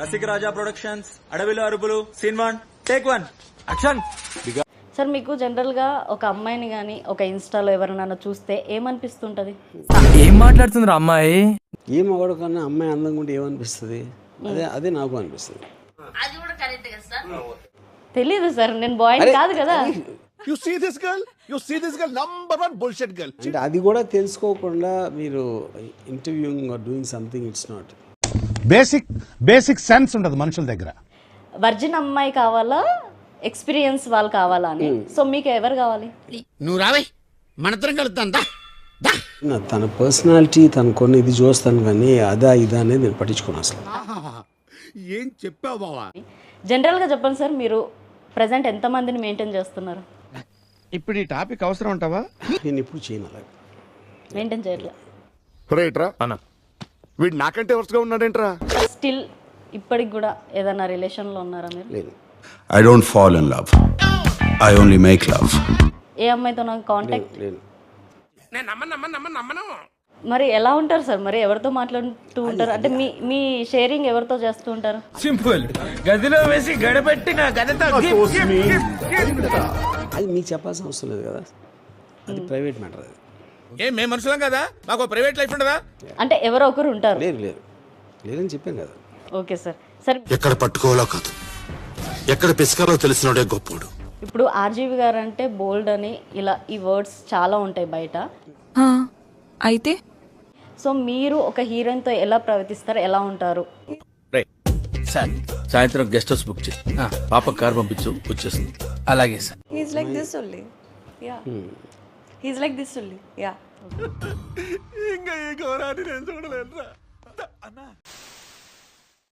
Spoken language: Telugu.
రసిక రాజా ప్రొడక్షన్స్ అడవిలో అరుపులు scene one take one action. Sir మీకు జనరల్గా ఒక అమ్మాయిని కానీ ఒక ఇన్స్టాలో ఎవరినైనా చూస్తే ఏమనిపిస్తుంటది? ఏం మాట్లాడుతుందిరా అమ్మాయి? ఏ మగవాడు కన్నా అమ్మాయి అందంగా ఉంటే ఏమనిపిస్తుంది? అదే అదే నాకు అనిపిస్తుంది. తెలీదు సార్ నేను బాయ్ కాదు కదా. You see this girl? You see this girl? Number one bullshit girl. అంటే అది కూడా తెలుసుకోకుండా మీరు interviewing or doing something it's not basic basic sense ఉండదు మనుషుల దగ్గర. వర్జిన్ అమ్మాయి కావాలా? ఎక్స్పీరియన్స్ వాళ్ళు కావాలా అని? సో మీకు ఎవరు కావాలి? నువ్వు రావే మనతరం కలుద్దాం తన పర్సనాలిటీ తన కొన్ని ఇది చూస్తాను కానీ అదా ఇదా అనేది నేను పట్టించుకోను అసలు. ఏం చెప్పావు బావా? జనరల్గా చెప్పండి సార్ మీరు ప్రజెంట్ ఎంతమందిని మెయింటైన్ చేస్తున్నారు? ఇప్పుడు ఈ టాపిక్ అవసరం ఉంటావా నేను ఇప్పుడు చేయను అలాగే. మెయింటైన్ చేయట్లే. రైట్రా? అన్న. వీడు నాకంటే వరుసగా ఉన్నాడేంట్రా? స్టిల్ ఇప్పటికి కూడా ఏదైనా రిలేషన్లో ఉన్నారా మీరు? లేదు. I don't fall in love. I only make love. ఏ అమ్మాయితో నాకు కాంటాక్ట్ లేదు మరి ఎలా ఉంటారు సార్? మరి ఎవరితో మాట్లాడుతూ ఉంటారు? అంటే మీ మీ షేరింగ్ ఎవరితో చేస్తూ ఉంటారు? సింపుల్. గదిలో వేసి గడపెట్టిన గదతో అది మీకు చెప్పాల్సిన అవసరం లేదు కదా? అది ప్రైవేట్ మ్యాటర్ అది. ఏం మేము మనుషులం కదా? మాకు ప్రైవేట్ లైఫ్ ఉండదా? అంటే ఎవరో ఒకరు ఉంటారు. లేరు లేరు లేరని చెప్పాను కదా. Okay sir. సార్ ఎక్కడ పట్టుకోవాలో కాదు. ఎక్కడ పిసకాలో తెలిసినోడే గొప్పోడు. ఇప్పుడు ఆర్జీవి గారు అంటే బోల్డ్ అని ఇలా ఈ వర్డ్స్ చాలా ఉంటాయి బయట. అయితే? సో మీరు ఒక హీరోయిన్తో ఎలా ప్రవర్తిస్తారు? ఎలా ఉంటారు? సార్ సాయంత్రం గెస్ట్ హౌస్ బుక్ చేయి. పాప కార్ పంపించు వచ్చేస్తుంది. అలాగే sir. He's like this only ya he's like this only ya ఇంకా ఈ ఘోరాన్ని నేను చూడలేదురా అన్నా.